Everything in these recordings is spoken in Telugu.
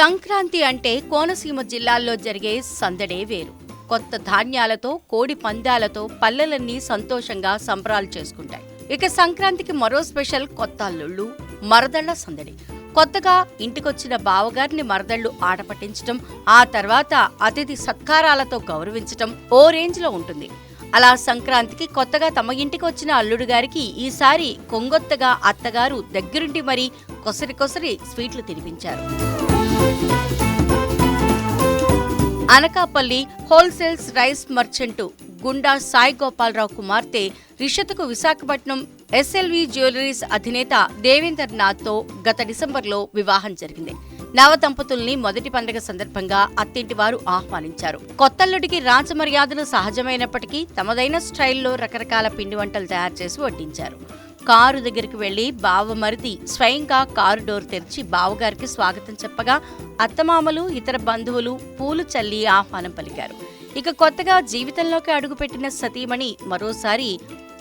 సంక్రాంతి అంటే కోనసీమ జిల్లాల్లో జరిగే సందడే వేరు. కొత్త ధాన్యాలతో కోడి పందాలతో పల్లెలన్నీ సంతోషంగా సంబరాలు చేసుకుంటాయి. ఇక సంక్రాంతికి మరో స్పెషల్ కొత్త అల్లుళ్ళు మరదళ్ళ సందడి. కొత్తగా ఇంటికొచ్చిన బావగారిని మరదళ్ళు ఆటపట్టించటం ఆ తర్వాత అతిథి సత్కారాలతో గౌరవించటం ఓ రేంజ్లో ఉంటుంది. అలా సంక్రాంతికి కొత్తగా తమ ఇంటికి వచ్చిన అల్లుడు గారికి ఈసారి కొంగొత్తగా అత్తగారు దగ్గరుండి మరీ కొసరి కొసరి స్వీట్లు తినిపించారు. Anakapalli wholesales rice merchant Gunda Sai Gopalarao కుమార్తె రిషత్కు విశాఖపట్నం ఎస్ఎల్వి జ్యువెలరీస్ అధినేత దేవేందర్ నాథ్తో గత డిసెంబర్లో వివాహం జరిగింది. నవ దంపతుల్ని మొదటి పండుగ సందర్భంగా అత్తింటి వారు ఆహ్వానించారు. కొత్తల్లుడికి రాజమర్యాదలు సహజమైనప్పటికీ తమదైన స్టైల్లో రకరకాల పిండి వంటలు తయారు చేసి వడ్డించారు. కారు దగ్గరికి వెళ్ళి బావమరిది స్వయంగా కారు డోర్ తెరిచి బావగారికి స్వాగతం చెప్పగా అత్తమామలు ఇతర బంధువులు పూలు చల్లి ఆహ్వానం పలికారు. ఇక కొత్తగా జీవితంలోకి అడుగుపెట్టిన సతీమణి మరోసారి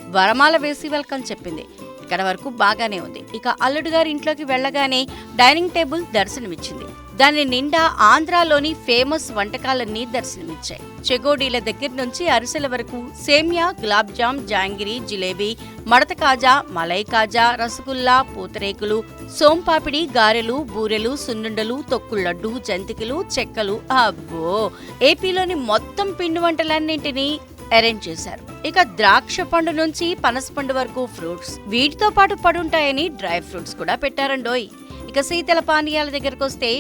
వరమాల వేసి వెల్కమ్ చెప్పింది. ఇక్కడ వరకు బాగానే ఉంది. ఇక అల్లుడు గారి ఇంట్లోకి వెళ్ళగానే డైనింగ్ టేబుల్ దర్శనమిచ్చింది. దాని నిండా ఆంధ్రాలోని ఫేమస్ వంటకాలన్నీ దర్శనమిచ్చాయి. చెగోడీల దగ్గర నుంచి అరిసెల వరకు సేమియా గులాబ్ జామ్ జాంగిరి జిలేబీ మడత కాజా మలై కాజా రసగుల్లా పూతరేకులు సోంపాపిడి గారెలు బూరెలు సున్నుండలు తొక్కులడ్డు జంతికలు చెక్కలు అబ్బో! ఏపీలోని మొత్తం పిండి వంటలన్నింటినీ అరేంజ్ చేశారు. ఇక ద్రాక్ష పండు నుంచి పనస పండు వరకు ఫ్రూట్స్ వీటితో పాటు పడుంటాయని డ్రై ఫ్రూట్స్ కూడా పెట్టారండోయ్ ఇక శీతల పానీయాల దగ్గరకు వస్తే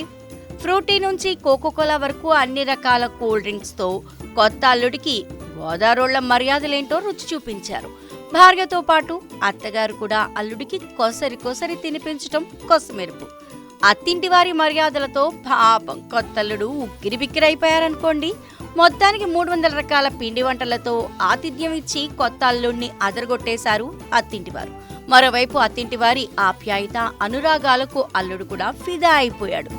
ఫ్రూటీ నుంచి కోకోకోలా వరకు అన్ని రకాల కూల్ డ్రింక్స్తో కొత్త అల్లుడికి గోదారోళ్ళ మర్యాదలేంటో రుచి చూపించారు. భార్యతో పాటు అత్తగారు కూడా అల్లుడికి కొసరి కొసరి తినిపించటం కొసమెరుపు. అత్తింటి వారి మర్యాదలతో పాపం కొత్తల్లుడు ఉక్కిరి బిక్కిరైపోయారనుకోండి మొత్తానికి మూడు వందల రకాల పిండి వంటలతో ఆతిథ్యం ఇచ్చి కొత్త అల్లుడిని అదరగొట్టేశారు అత్తింటివారు. మరోవైపు అత్తింటివారి ఆప్యాయత అనురాగాలకు అల్లుడు కూడా ఫిదా అయిపోయాడు.